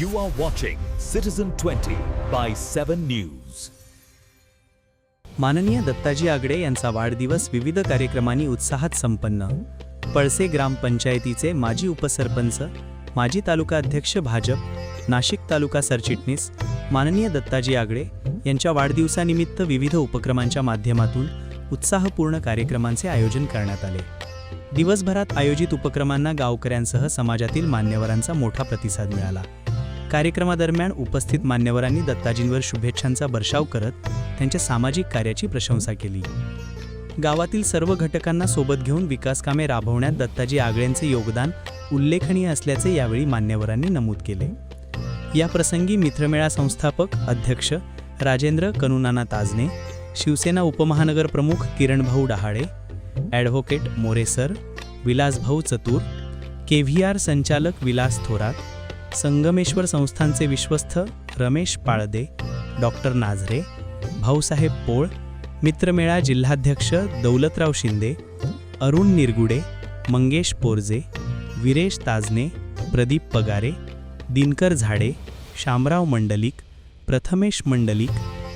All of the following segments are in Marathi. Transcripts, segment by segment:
You are watching Citizen 20 by 7 News. माननीय दत्ताजी आगडे यांचा वाढदिवस विविध कार्यक्रमांनी उत्साहात संपन्न. पळसे ग्रामपंचायतीचे माजी उपसरपंच माजी तालुका अध्यक्ष भाजप नाशिक तालुका सरचिटणीस माननीय दत्ताजी आगडे यांच्या वाढदिवसानिमित्त विविध उपक्रमांच्या माध्यमातून उत्साहपूर्ण कार्यक्रमांचे आयोजन करण्यात आले. दिवसभरात आयोजित उपक्रमांना गावकऱ्यांसह समाजातील मान्यवरांचा मोठा प्रतिसाद मिळाला. कार्यक्रमादरम्यान उपस्थित मान्यवरांनी दत्ताजींवर शुभेच्छांचा वर्षाव करत त्यांच्या सामाजिक कार्याची प्रशंसा केली. गावातील सर्व घटकांना सोबत घेऊन विकासकामे राबवण्यात दत्ताजी आगळेंचे योगदान उल्लेखनीय असल्याचे यावेळी मान्यवरांनी नमूद केले. या प्रसंगी मित्रमेळा संस्थापक अध्यक्ष राजेंद्र कनुनाना ताजने शिवसेना उपमहानगर प्रमुख किरणभाऊ डहाळे ॲडव्होकेट मोरेसर विलासभाऊ चतुर के व्ही आर संचालक विलास थोरात संगमेश्वर संस्थांचे विश्वस्त रमेश पाळदे डॉक्टर नाझरे भाऊसाहेब पोळ मित्रमेळा जिल्हाध्यक्ष दौलतराव शिंदे अरुण निरगुडे मंगेश पोरजे विरेश ताजने प्रदीप पगारे दिनकर झाडे शामराव मंडलिक प्रथमेश मंडलिक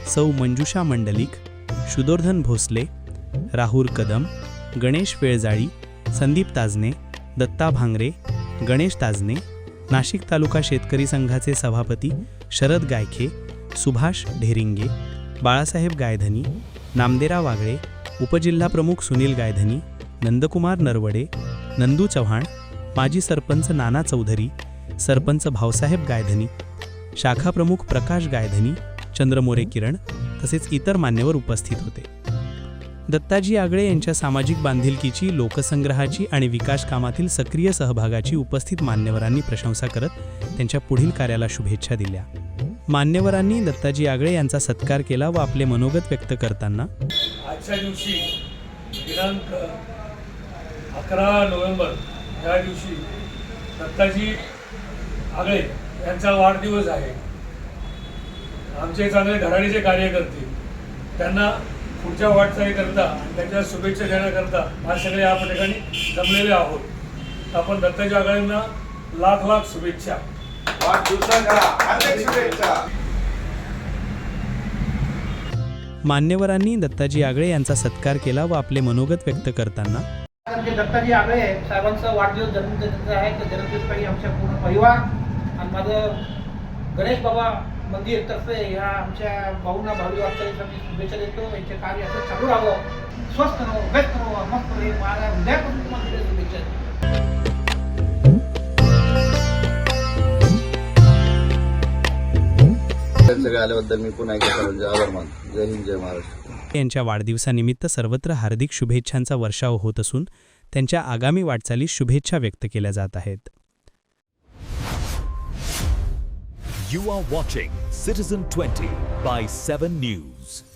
सौ मंजुषा मंडलिक सुदोर्धन भोसले राहुल कदम गणेश वेळजाळी संदीप ताजने दत्ता भांगरे गणेश ताजने नाशिक तालुका शेतकरी संघाचे सभापती शरद गायखे सुभाष ढेरिंगे बाळासाहेब गायधनी नामदेरा वागळे उपजिल्हाप्रमुख सुनील गायधनी नंदकुमार नरवडे नंदू चव्हाण माजी सरपंच नाना चौधरी सरपंच भाऊसाहेब गायधनी शाखाप्रमुख प्रकाश गायधनी चंद्रमोरे किरण तसेच इतर मान्यवर उपस्थित होते. दत्ताजी आगळे यांच्या सामाजिक बांधिलकीची लोकसंग्रहाची आणि विकास कामातील सक्रिय सहभागाची उपस्थित मान्यवरांनी प्रशंसा करत त्यांच्या पुढील कार्याला शुभेच्छा दिल्या. मान्यवरांनी दत्ताजी आगळे यांचा सत्कार केला व आपले मनोगत व्यक्त करताना आजच्या दिवशी दिनांक अकरा नोव्हेंबर या दिवशी दत्ताजी आगळे यांचा वाढदिवस आहे. आमचे चांगले घराणीचे कार्यकर्ते त्यांना पुढच्या वाटचालीकरता आणि त्यांच्या शुभेच्छा देण्याकरता आज सगळे या ठिकाणी जमलेले आहोत. आपण दत्ताजी आगळेंना लाख लाख शुभेच्छा. मान्यवरांनी दत्ताजी आगळे यांचा सत्कार केला व आपले मनोगत व्यक्त करताना दत्ताजी आगळे साहेबांचा वाढदिवस जन्मदिवसाचा आहे. तर जन्मदिवसकाळी आमच्या पूर्ण परिवार आणि माझं गणेश बाबा मंदिरतर्फे ह्या आमच्या भाऊंना भावी वाटचालीसाठी शुभेच्छा देतो. यांचे कार्य असं चालू राहावं. स्वस्थ राहावं व्यस्त राहावं मस्त राहावं मला उद्यापासून तुम्हाला शुभेच्छा सगळे आल्याबद्दल मी पुन्हा एकदा सर्वांचे आभार मानतो. जय हिंद जय महाराष्ट्र. यांच्या वाढदिवसानिमित्त सर्वत्र हार्दिक शुभेच्छांचा वर्षाव होत असून त्यांच्या आगामी वाटचालीस शुभेच्छा व्यक्त केल्या जात आहेत. You are watching Citizen 20 by 7 News.